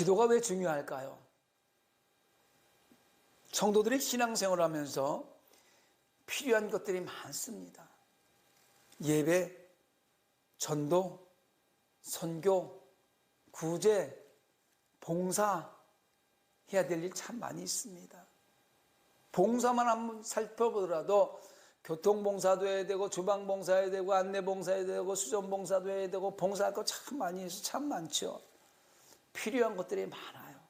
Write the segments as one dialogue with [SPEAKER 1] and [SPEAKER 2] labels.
[SPEAKER 1] 기도가 왜 중요할까요? 성도들이 신앙생활을 하면서 필요한 것들이 많습니다. 예배, 전도, 선교, 구제, 봉사 해야 될 일 참 많이 있습니다. 봉사만 한번 살펴보더라도 교통봉사도 해야 되고 주방봉사 해야 되고 안내봉사 해야 되고 수전봉사도 해야 되고 봉사할 거 참 많이 해서 참 많죠. 필요한 것들이 많아요.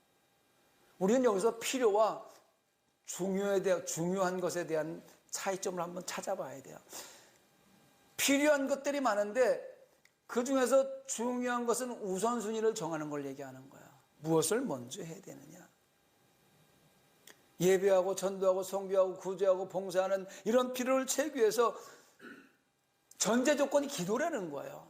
[SPEAKER 1] 우리는 여기서 필요와 중요에 대한 중요한 것에 대한 차이점을 한번 찾아봐야 돼요. 필요한 것들이 많은데 그 중에서 중요한 것은 우선순위를 정하는 걸 얘기하는 거야. 무엇을 먼저 해야 되느냐. 예배하고 전도하고 성교하고 구제하고 봉사하는 이런 필요를 채우기 위해서 전제 조건이 기도라는 거예요.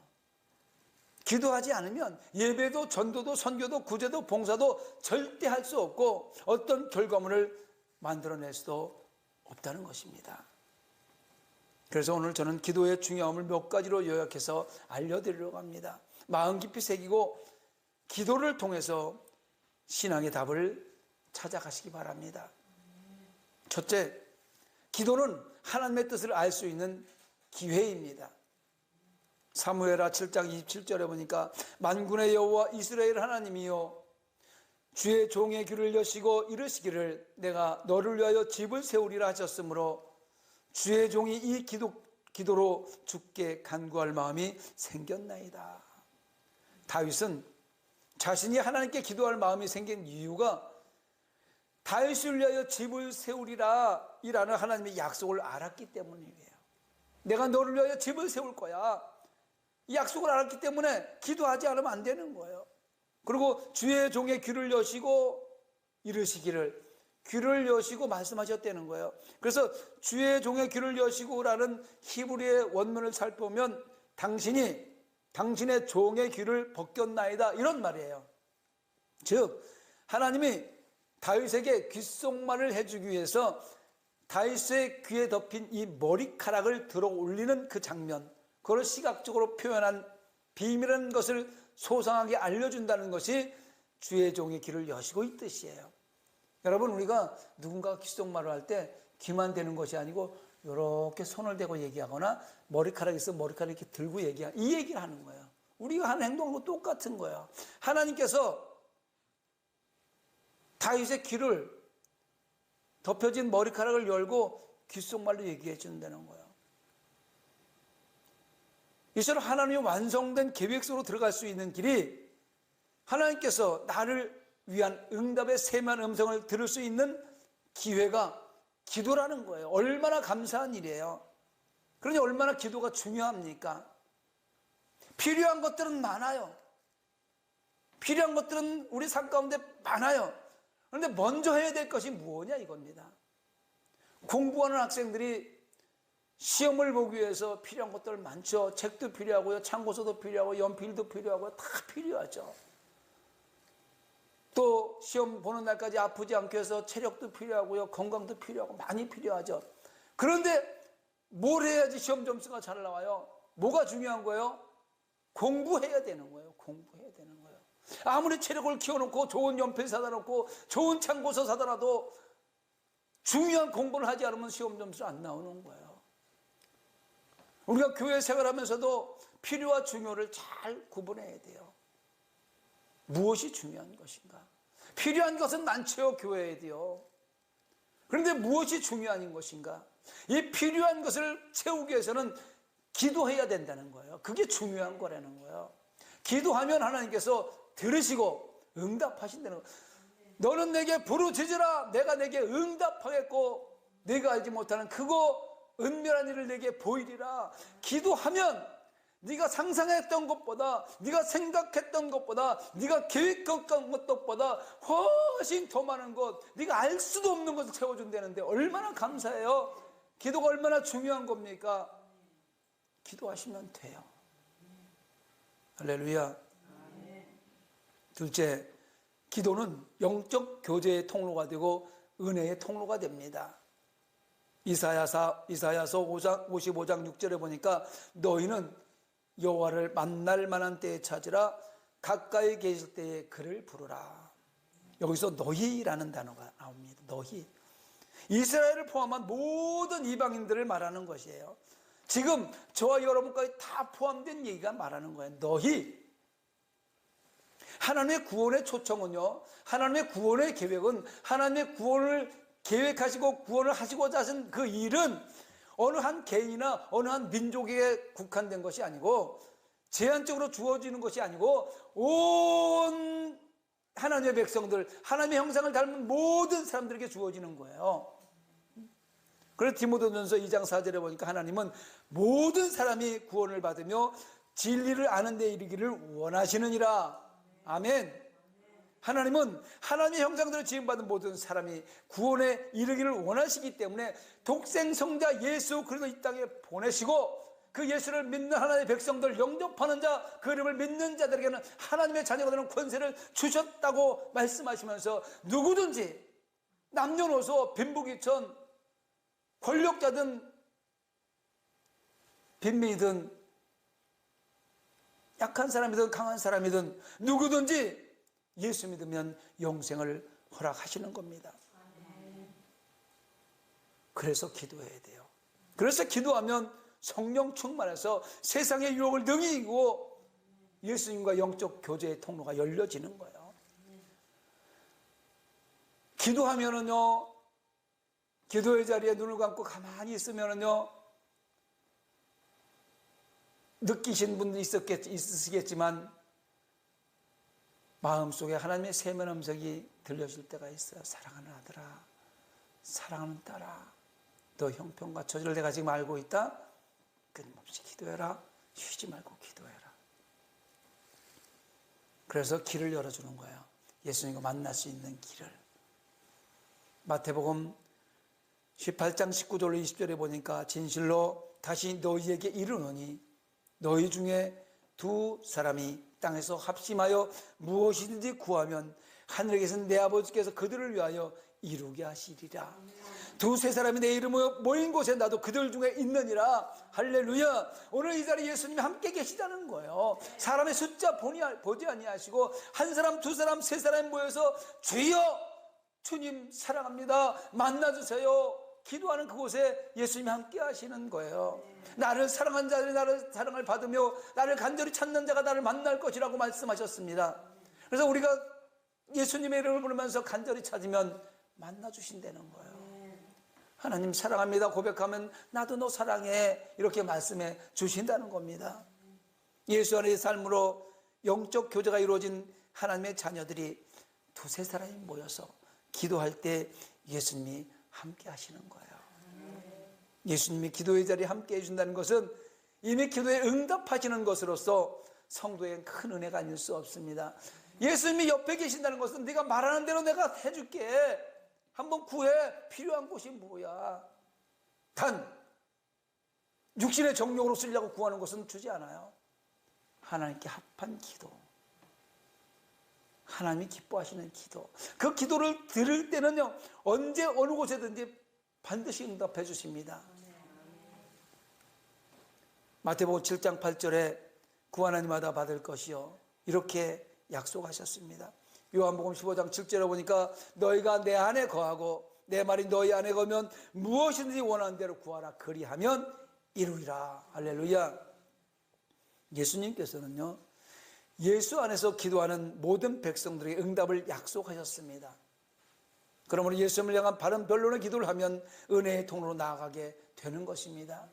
[SPEAKER 1] 기도하지 않으면 예배도 전도도 선교도 구제도 봉사도 절대 할 수 없고 어떤 결과물을 만들어낼 수도 없다는 것입니다. 그래서 오늘 저는 기도의 중요함을 몇 가지로 요약해서 알려드리려고 합니다. 마음 깊이 새기고 기도를 통해서 신앙의 답을 찾아가시기 바랍니다. 첫째, 기도는 하나님의 뜻을 알 수 있는 기회입니다. 사무엘하 7장 27절에 보니까 만군의 여호와 이스라엘 하나님이요 주의 종의 귀를 여시고 이르시기를 내가 너를 위하여 집을 세우리라 하셨으므로 주의 종이 이 기도, 기도로 죽게 간구할 마음이 생겼나이다. 다윗은 자신이 하나님께 기도할 마음이 생긴 이유가 다윗을 위하여 집을 세우리라 이라는 하나님의 약속을 알았기 때문이에요. 내가 너를 위하여 집을 세울 거야. 이 약속을 알았기 때문에 기도하지 않으면 안 되는 거예요. 그리고 주의 종의 귀를 여시고 이르시기를 귀를 여시고 말씀하셨다는 거예요. 그래서 주의 종의 귀를 여시고라는 히브리의 원문을 살펴보면 당신이 당신의 종의 귀를 벗겼나이다 이런 말이에요. 즉 하나님이 다윗에게 귓속말을 해주기 위해서 다윗의 귀에 덮인 이 머리카락을 들어 올리는 그 장면, 그걸 시각적으로 표현한 비밀한 것을 소상하게 알려준다는 것이 주의 종의 귀를 여시고 이 뜻이에요. 여러분 우리가 누군가가 귓속말을 할 때 귀만 대는 것이 아니고 이렇게 손을 대고 얘기하거나 머리카락이 있으면 머리카락 이렇게 들고 얘기하는 이 얘기를 하는 거예요. 우리가 하는 행동하고 똑같은 거예요. 하나님께서 다윗의 귀를 덮여진 머리카락을 열고 귓속말로 얘기해 준다는 거예요. 이처럼 하나님의 완성된 계획 속으로 들어갈 수 있는 길이 하나님께서 나를 위한 응답의 세만 음성을 들을 수 있는 기회가 기도라는 거예요. 얼마나 감사한 일이에요. 그러니 얼마나 기도가 중요합니까? 필요한 것들은 많아요. 필요한 것들은 우리 삶 가운데 많아요. 그런데 먼저 해야 될 것이 무엇이냐 이겁니다. 공부하는 학생들이 시험을 보기 위해서 필요한 것들 많죠. 책도 필요하고요. 참고서도 필요하고 연필도 필요하고 다 필요하죠. 또 시험 보는 날까지 아프지 않게 해서 체력도 필요하고요. 건강도 필요하고 많이 필요하죠. 그런데 뭘 해야지 시험 점수가 잘 나와요? 뭐가 중요한 거예요? 공부해야 되는 거예요. 공부해야 되는 거예요. 아무리 체력을 키워놓고 좋은 연필 사다 놓고 좋은 참고서 사다 놔도 중요한 공부를 하지 않으면 시험 점수 안 나오는 거예요. 우리가 교회 생활하면서도 필요와 중요를 잘 구분해야 돼요. 무엇이 중요한 것인가? 필요한 것은 많죠, 교회에도요. 그런데 무엇이 중요한 것인가? 이 필요한 것을 채우기 위해서는 기도해야 된다는 거예요. 그게 중요한 거라는 거예요. 기도하면 하나님께서 들으시고 응답하신다는 거예요. 너는 내게 부르짖으라 내가 내게 응답하겠고 내가 알지 못하는 그거 은밀한 일을 내게 보이리라. 기도하면 네가 상상했던 것보다 네가 생각했던 것보다 네가 계획했던 것보다 훨씬 더 많은 것 네가 알 수도 없는 것을 채워준다는데 얼마나 감사해요? 기도가 얼마나 중요한 겁니까? 기도하시면 돼요. 할렐루야. 둘째 기도는 영적 교제의 통로가 되고 은혜의 통로가 됩니다 이사야서 이사야서 5장 55장 6절에 보니까 너희는 여호와를 만날 만한 때에 찾으라 가까이 계실 때에 그를 부르라. 여기서 너희라는 단어가 나옵니다. 너희. 이스라엘을 포함한 모든 이방인들을 말하는 것이에요. 지금 저와 여러분까지 다 포함된 얘기가 말하는 거예요. 너희. 하나님의 구원의 초청은요, 하나님의 구원의 계획은 하나님의 구원을 계획하시고 구원을 하시고자 하신 그 일은 어느 한 개인이나 어느 한 민족에 국한된 것이 아니고 제한적으로 주어지는 것이 아니고 온 하나님의 백성들, 하나님의 형상을 닮은 모든 사람들에게 주어지는 거예요. 그래서 디모데전서 2장 4절에 보니까 하나님은 모든 사람이 구원을 받으며 진리를 아는 데 이르기를 원하시느니라. 아멘. 하나님은 하나님의 형상대로 지음받은 모든 사람이 구원에 이르기를 원하시기 때문에 독생 성자 예수 그리스도 이 땅에 보내시고 그 예수를 믿는 하나님의 백성들 영접하는 자, 그 이름을 믿는 자들에게는 하나님의 자녀가 되는 권세를 주셨다고 말씀하시면서 누구든지 남녀노소 빈부귀천 권력자든 빈민이든 약한 사람이든 강한 사람이든 누구든지 예수 믿으면 영생을 허락하시는 겁니다. 그래서 기도해야 돼요. 그래서 기도하면 성령 충만해서 세상의 유혹을 능히 이기고 예수님과 영적 교제의 통로가 열려지는 거예요. 기도하면은요, 기도의 자리에 눈을 감고 가만히 있으면은요, 느끼신 분도 있었겠, 있으시겠지만, 마음속에 하나님의 세면 음성이 들려질 때가 있어요. 사랑하는 아들아, 사랑하는 딸아, 너 형편과 저주를 내가 지금 알고 있다? 끊임없이 기도해라. 쉬지 말고 기도해라. 그래서 길을 열어주는 거예요. 예수님과 만날 수 있는 길을. 마태복음 18장 19절 20절에 보니까 진실로 다시 너희에게 이르노니 너희 중에 두 사람이 땅에서 합심하여 무엇이든지 구하면 하늘에 계신 내 아버지께서 그들을 위하여 이루게 하시리라. 두세 사람이 내 이름으로 모인 곳에 나도 그들 중에 있느니라. 할렐루야. 오늘 이 자리에 예수님이 함께 계시다는 거예요. 사람의 숫자 보니, 보지 아니하시고 한 사람, 두 사람, 세 사람 모여서 주여 주님 사랑합니다. 만나주세요. 기도하는 그곳에 예수님이 함께 하시는 거예요. 나를 사랑한 자들이 나를 사랑을 받으며 나를 간절히 찾는 자가 나를 만날 것이라고 말씀하셨습니다. 그래서 우리가 예수님의 이름을 부르면서 간절히 찾으면 만나 주신다는 거예요. 하나님 사랑합니다 고백하면 나도 너 사랑해 이렇게 말씀해 주신다는 겁니다. 예수 안의 삶으로 영적 교제가 이루어진 하나님의 자녀들이 두세 사람이 모여서 기도할 때 예수님이 함께 하시는 거예요. 예수님이 기도의 자리에 함께 해준다는 것은 이미 기도에 응답하시는 것으로서 성도의 큰 은혜가 아닐 수 없습니다. 예수님이 옆에 계신다는 것은 네가 말하는 대로 내가 해줄게. 한번 구해. 필요한 곳이 뭐야? 단 육신의 정욕으로 쓰려고 구하는 것은 주지 않아요. 하나님께 합한 기도. 하나님이 기뻐하시는 기도. 그 기도를 들을 때는요, 언제 어느 곳에든지 반드시 응답해 주십니다. 마태복음 7장 8절에 구하나님마다 받을 것이요. 이렇게 약속하셨습니다. 요한복음 15장 7절에 보니까 너희가 내 안에 거하고 내 말이 너희 안에 거면 무엇이든지 원하는 대로 구하라. 그리하면 이루리라. 할렐루야. 예수님께서는요, 예수 안에서 기도하는 모든 백성들에게 응답을 약속하셨습니다. 그러므로 예수님을 향한 바른 변론의 기도를 하면 은혜의 통로로 나아가게 되는 것입니다.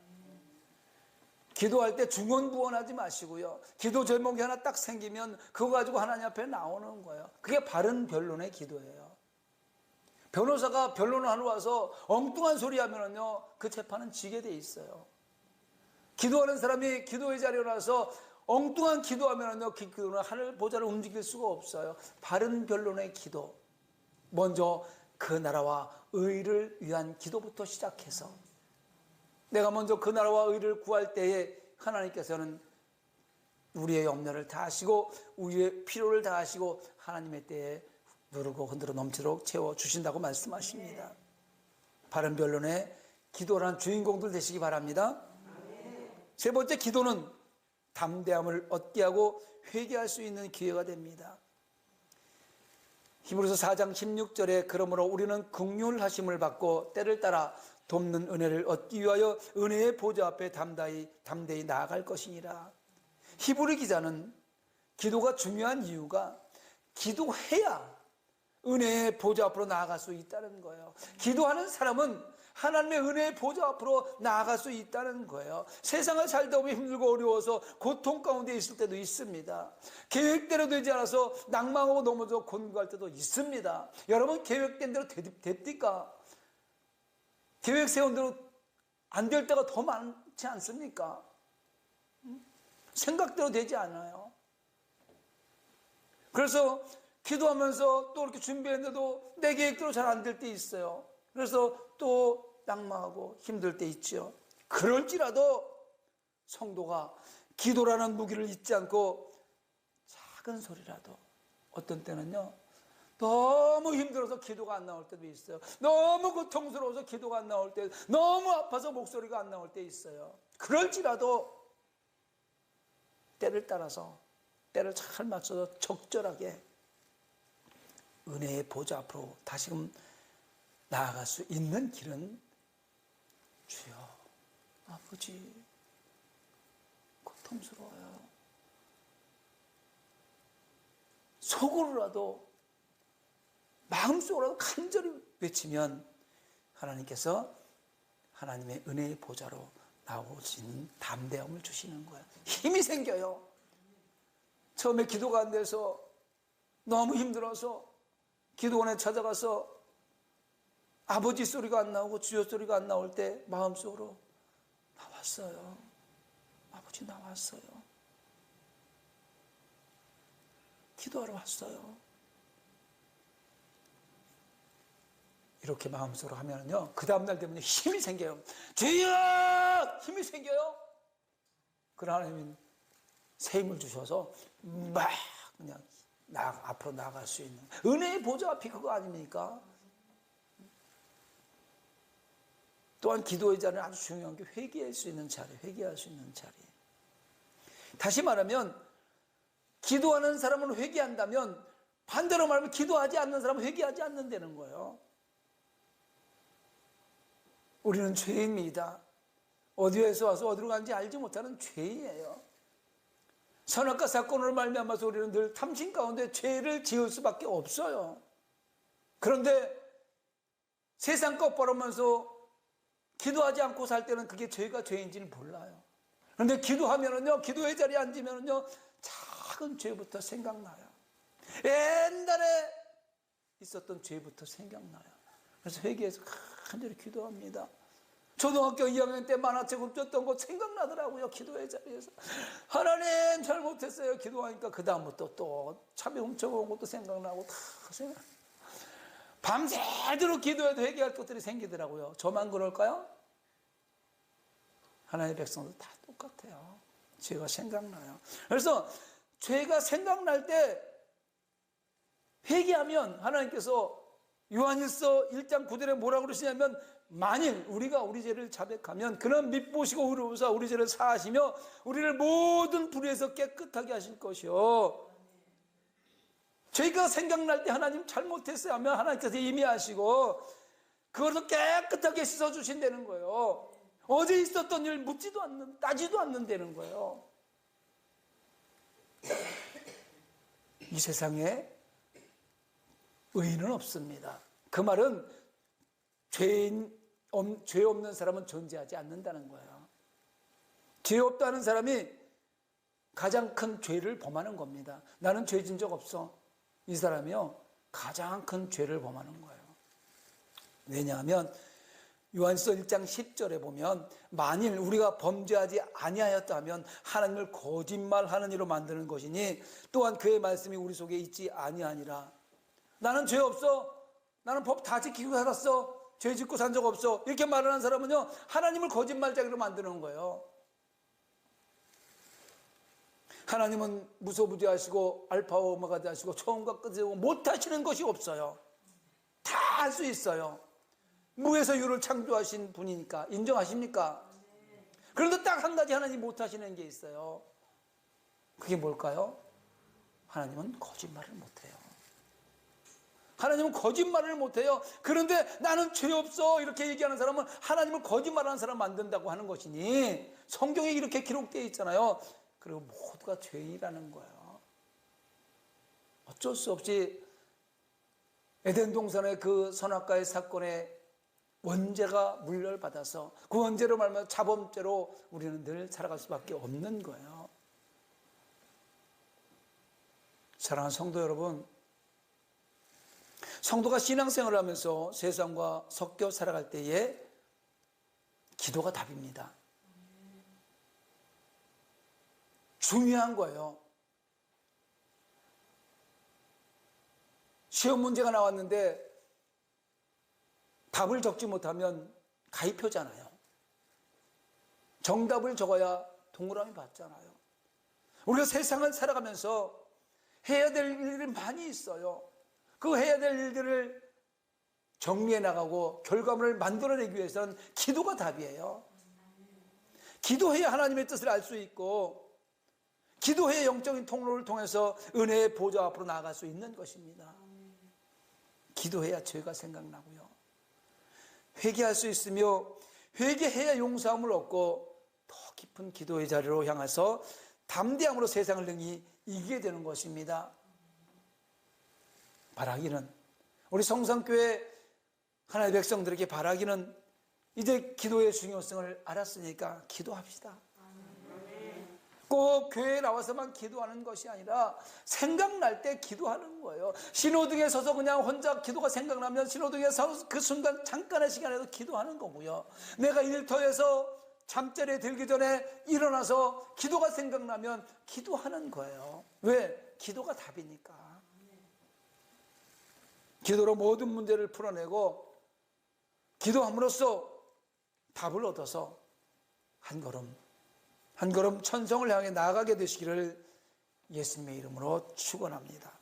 [SPEAKER 1] 기도할 때 중언부언하지 마시고요. 기도 제목이 하나 딱 생기면 그거 가지고 하나님 앞에 나오는 거예요. 그게 바른 변론의 기도예요. 변호사가 변론을 하러 와서 엉뚱한 소리 하면은요, 그 재판은 지게 돼 있어요. 기도하는 사람이 기도의 자리에 나서 엉뚱한 기도하면은요, 그 기도는 하늘 보좌를 움직일 수가 없어요. 바른 변론의 기도. 먼저 그 나라와 의를 위한 기도부터 시작해서 내가 먼저 그 나라와 의를 구할 때에 하나님께서는 우리의 염려를 다 하시고 우리의 필요를 다 하시고 하나님의 때에 누르고 흔들어 넘치도록 채워 주신다고 말씀하십니다. 바른 변론의 기도란 주인공들 되시기 바랍니다. 세 번째 기도는 담대함을 얻게 하고 회개할 수 있는 기회가 됩니다. 히브리서 4장 16절에 그러므로 우리는 긍휼 하심을 받고 때를 따라 돕는 은혜를 얻기 위하여 은혜의 보좌 앞에 담대히 담대히 나아갈 것이니라. 히브리 기자는 기도가 중요한 이유가 기도해야 은혜의 보좌 앞으로 나아갈 수 있다는 거예요. 기도하는 사람은 하나님의 은혜의 보좌 앞으로 나아갈 수 있다는 거예요. 세상을 살다 보면 힘들고 어려워서 고통 가운데 있을 때도 있습니다. 계획대로 되지 않아서 낭망하고 넘어져 곤고할 때도 있습니다. 여러분 계획된 대로 됩니까? 계획 세운 대로 안 될 때가 더 많지 않습니까? 생각대로 되지 않아요. 그래서 기도하면서 또 이렇게 준비했는데도 내 계획대로 잘 안 될 때 있어요. 그래서 또 낙망하고 힘들 때 있죠. 그럴지라도 성도가 기도라는 무기를 잊지 않고 작은 소리라도 어떤 때는요. 너무 힘들어서 기도가 안 나올 때도 있어요. 너무 고통스러워서 기도가 안 나올 때, 너무 아파서 목소리가 안 나올 때 있어요. 그럴지라도 때를 따라서 때를 잘 맞춰서 적절하게 은혜의 보좌 앞으로 다시금 나아갈 수 있는 길은 주여 아버지 고통스러워요. 속으로라도 마음속으로라도 간절히 외치면 하나님께서 하나님의 은혜의 보좌로 나오신 담대함을 주시는 거예요. 힘이 생겨요. 처음에 기도가 안 돼서 너무 힘들어서 기도원에 찾아가서 아버지 소리가 안 나오고 주여 소리가 안 나올 때 마음속으로 나왔어요. 아버지 나왔어요. 기도하러 왔어요. 이렇게 마음속으로 하면요. 그 다음날 되면 힘이 생겨요. 주여! 힘이 생겨요. 그러 하나님은 새 힘을 주셔서 막 그냥 나, 앞으로 나갈 수 있는 은혜의 보좌 앞이 그거 아닙니까? 또한 기도의 자리는 아주 중요한 게 회개할 수 있는 자리, 회개할 수 있는 자리. 다시 말하면 기도하는 사람은 회개한다면 반대로 말하면 기도하지 않는 사람은 회개하지 않는다는 거예요. 우리는 죄인입니다. 어디에서 와서 어디로 간지 알지 못하는 죄인이에요. 선악과 사건으로 말미암아서 우리는 늘 탐심 가운데 죄를 지을 수밖에 없어요. 그런데 세상 것 벌으면서 기도하지 않고 살 때는 그게 죄가 죄인지는 몰라요. 그런데 기도하면은요, 기도의 자리에 앉으면은요, 작은 죄부터 생각나요. 옛날에 있었던 죄부터 생각나요. 그래서 회개해서 간절히 기도합니다. 초등학교 2학년 때 만화책 줬던 거 생각나더라고요. 기도의 자리에서. 하나님 잘못했어요. 기도하니까 그다음부터 또 차비 훔쳐온 것도 생각나고 다 생각. 밤새도록 기도해도 회개할 것들이 생기더라고요. 저만 그럴까요? 하나님의 백성도 다 똑같아요. 죄가 생각나요. 그래서 죄가 생각날 때 회개하면 하나님께서 요한일서 1장 9절에 뭐라고 그러시냐면 만일 우리가 우리 죄를 자백하면 그는 밑보시고 의로우사 우리 죄를 사하시며 우리를 모든 불의에서 깨끗하게 하실 것이요 죄가 생각날 때 하나님 잘못했어요 하면 하나님께서 이미 하시고 그것을 깨끗하게 씻어주신다는 거예요 어제 있었던 일 묻지도 않는 따지도 않는다는 거예요 이 세상에 의인은 없습니다 그 말은 죄인, 죄 없는 사람은 존재하지 않는다는 거예요. 죄 없다는 사람이 가장 큰 죄를 범하는 겁니다. 나는 죄진 적 없어. 이 사람이요. 가장 큰 죄를 범하는 거예요. 왜냐하면 요한서 1장 10절에 보면 만일 우리가 범죄하지 아니하였다면 하나님을 거짓말하는 이로 만드는 것이니 또한 그의 말씀이 우리 속에 있지 아니하니라. 나는 죄 없어. 나는 법 다 지키고 살았어. 죄 짓고 산 적 없어. 이렇게 말하는 사람은요, 하나님을 거짓말자기로 만드는 거예요. 하나님은 무소부지하시고 알파와 오마가 되시고 처음과 끝이 못하시는 것이 없어요. 다 할 수 있어요. 무에서 유를 창조하신 분이니까 인정하십니까? 그런데 딱 한 가지 하나님 못하시는 게 있어요. 그게 뭘까요? 하나님은 거짓말을 못해요. 하나님은 거짓말을 못해요. 그런데 나는 죄 없어 이렇게 얘기하는 사람은 하나님을 거짓말하는 사람 만든다고 하는 것이니 성경에 이렇게 기록되어 있잖아요. 그리고 모두가 죄인이라는 거예요. 어쩔 수 없이 에덴 동산의 그 선악과의 사건에 원죄가 물려받아서 그 원죄로 말하면 자범죄로 우리는 늘 살아갈 수밖에 없는 거예요. 사랑하는 성도 여러분, 성도가 신앙생활을 하면서 세상과 섞여 살아갈 때에 기도가 답입니다. 중요한 거예요. 시험 문제가 나왔는데 답을 적지 못하면 가입표잖아요. 정답을 적어야 동그라미 받잖아요. 우리가 세상을 살아가면서 해야 될 일들이 많이 있어요. 그 해야 될 일들을 정리해 나가고 결과물을 만들어내기 위해서는 기도가 답이에요. 기도해야 하나님의 뜻을 알 수 있고, 기도해야 영적인 통로를 통해서 은혜의 보좌 앞으로 나아갈 수 있는 것입니다. 기도해야 죄가 생각나고요. 회개할 수 있으며, 회개해야 용서함을 얻고, 더 깊은 기도의 자리로 향해서 담대함으로 세상을 능히 이기게 되는 것입니다. 바라기는 우리 성산교회 하나님의 백성들에게 바라기는 이제 기도의 중요성을 알았으니까 기도합시다. 꼭 교회에 나와서만 기도하는 것이 아니라 생각날 때 기도하는 거예요. 신호등에 서서 그냥 혼자 기도가 생각나면 신호등에 서서 그 순간 잠깐의 시간에도 기도하는 거고요. 내가 일터에서 잠자리에 들기 전에 일어나서 기도가 생각나면 기도하는 거예요. 왜? 기도가 답이니까. 기도로 모든 문제를 풀어내고 기도함으로써 답을 얻어서 한 걸음 한 걸음 천성을 향해 나아가게 되시기를 예수님의 이름으로 축원합니다.